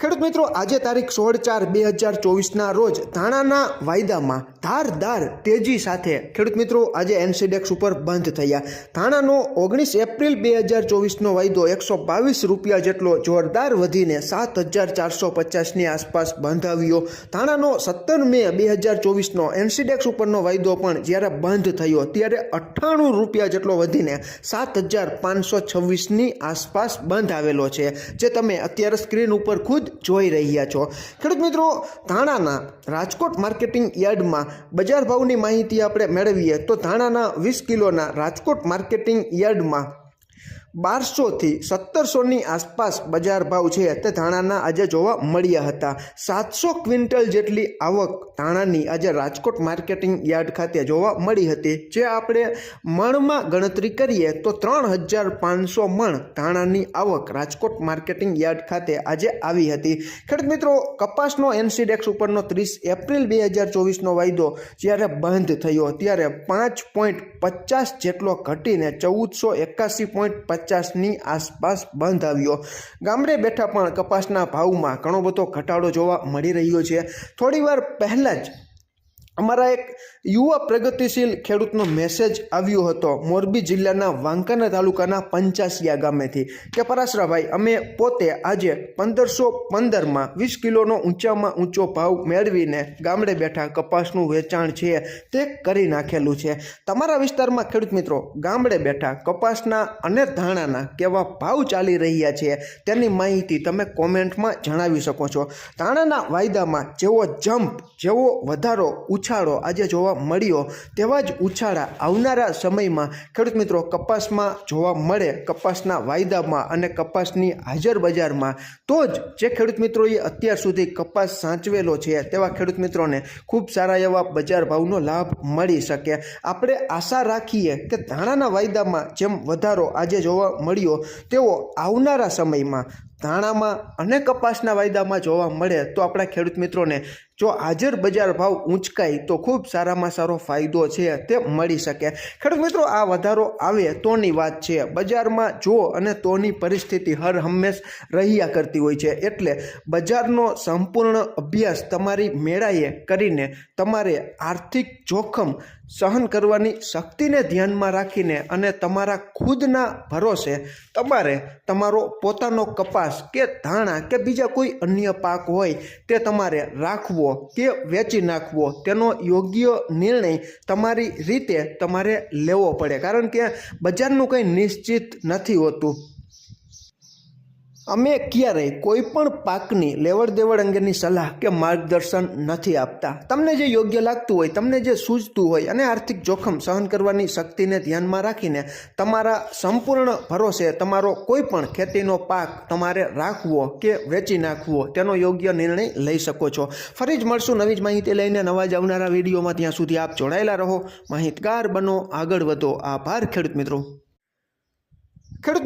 ખેડૂત મિત્રો, આજે તારીખ સોળ ચાર બે હજાર ચોવીસના રોજ ધાણાના વાયદામાં ધારદાર તેજી સાથે ખેડૂત મિત્રો, આજે એનસીડેક્સ ઉપર બંધ થયા. ધાણાનો ઓગણીસ એપ્રિલ બે હજાર ચોવીસનો વાયદો એકસો બાવીસ રૂપિયા જેટલો જોરદાર વધીને સાત હજાર ચારસો પચાસની આસપાસ બંધ આવ્યો. ધાણાનો સત્તર મે બે હજાર ચોવીસનો એનસીડેક્સ ઉપરનો વાયદો પણ જ્યારે બંધ થયો, ત્યારે અઠ્ઠાણું રૂપિયા જેટલો વધીને સાત હજાર પાંચસો છવ્વીસની આસપાસ બંધ આવેલો છે. જે તમે અત્યારે સ્ક્રીન ઉપર ખુદ જોઈ રહ્યા છો. ખેડૂત મિત્રો, ધાણાના રાજકોટ માર્કેટિંગ યાર્ડમાં બજાર ભાવની માહિતી આપણે મેળવીએ તો ધાણાના વીસ કિલોના રાજકોટ માર્કેટિંગ યાર્ડમાં બારસોથી સત્તરસોની આસપાસ બજાર ભાવ છે તે ધાણાના આજે જોવા મળ્યા હતા. સાતસો ક્વિન્ટલ જેટલી આવક ધાણાની આજે રાજકોટ માર્કેટિંગ યાર્ડ ખાતે જોવા મળી હતી. જે આપણે મણમાં ગણતરી કરીએ તો ત્રણ હજાર પાંચસો મણ ધાણાની આવક રાજકોટ માર્કેટિંગ યાર્ડ ખાતે આજે આવી હતી. ખેડૂત મિત્રો, કપાસનો એનસીડેક્સ ઉપરનો ત્રીસ એપ્રિલ બે હજાર ચોવીસનો વાયદો જ્યારે બંધ થયો, ત્યારે પાંચ પોઈન્ટ પચાસ જેટલો ઘટીને ચૌદસો એકાસી પોઈન્ટ પચાસની આસપાસ બંધ આવ્યો ગામડે બેઠા પણ કપાસના ભાવમાં ઘણો બધો ઘટાડો જોવા મળી રહ્યો છે. થોડીવાર પહેલાં જ અમારા એક યુવા પ્રગતિશીલ ખેડૂતનો મેસેજ આવ્યો હતો. મોરબી જિલ્લાના વાંકાના તાલુકાના પંચાસિયા ગામેથી કે પરાશરાભાઈ, અમે પોતે આજે પંદરસો પંદરમાં વીસ કિલોનો ઊંચામાં ઊંચો ભાવ મેળવીને ગામડે બેઠા કપાસનું વેચાણ છે તે કરી નાખેલું છે. તમારા વિસ્તારમાં ખેડૂત મિત્રો, ગામડે બેઠા કપાસના અને ધાણાના કેવા ભાવ ચાલી રહ્યા છે તેની માહિતી તમે કોમેન્ટમાં જણાવી શકો છો. ધાણાના વાયદામાં જેવો જમ્પ જેવો વધારો ઉછાળો આજે જોવા મળ્યો તેવા જ ઉછાળા આવનારા સમયમાં ખેડૂત મિત્રો કપાસમાં જોવા મળે. કપાસના વાયદામાં અને કપાસની હાજર બજારમાં તો જ જે ખેડૂત મિત્રોએ અત્યાર સુધી કપાસ સાચવેલો છે તેવા ખેડૂત મિત્રોને ખૂબ સારા એવા બજાર ભાવનો લાભ મળી શકે. આપણે આશા રાખીએ કે ધાણાના વાયદામાં જેમ વધારો આજે જોવા મળ્યો તેવો આવનારા સમયમાં ધાણામાં અને કપાસના વાયદામાં જોવા મળે તો આપણા ખેડૂત મિત્રોને જો હાજર બજાર ભાવ ઊંચકાય તો ખૂબ સારામાં સારો ફાયદો છે તે મળી શકે. ખેડૂત મિત્રો, આ વધારો આવે તોની વાત છે. બજારમાં જો અને તોની પરિસ્થિતિ હર હંમેશ રહ્યા કરતી હોય છે. એટલે બજારનો સંપૂર્ણ અભ્યાસ તમારી મેળાએ કરીને તમારે આર્થિક જોખમ સહન કરવાની શક્તિને ધ્યાનમાં રાખીને અને તમારા ખુદના ભરોસે તમારે તમારો પોતાનો કપાસ કે ધાણા કે બીજા કોઈ અન્ય પાક હોય તે તમારે રાખવો કે વેચી નાખવો તેનો યોગ્ય નિર્ણય તમારી રીતે તમારે લેવો પડે. કારણ કે બજારનું કંઈ નિશ્ચિત નથી હોતું. અમે ક્યારેય કોઈ પણ પાકની લેવડ દેવડ અંગેની સલાહ કે માર્ગદર્શન નથી આપતા. તમને જે યોગ્ય લાગતું હોય, તમને જે સૂઝતું હોય અને આર્થિક જોખમ સહન કરવાની શક્તિને ધ્યાનમાં રાખીને તમારા સંપૂર્ણ ભરોસે તમારો કોઈ પણ ખેતીનો પાક તમારે રાખવો કે વેચી નાખવો, તેનો યોગ્ય નિર્ણય લઈ શકો છો. ફરી જ મળશું નવી જ માહિતી લઈને. નવા જ આવનારા વિડીયોમાં ત્યાં સુધી આપ જોડાયેલા રહો. માહિતગાર બનો, આગળ વધો. આભાર ખેડૂત મિત્રો. ખેડૂત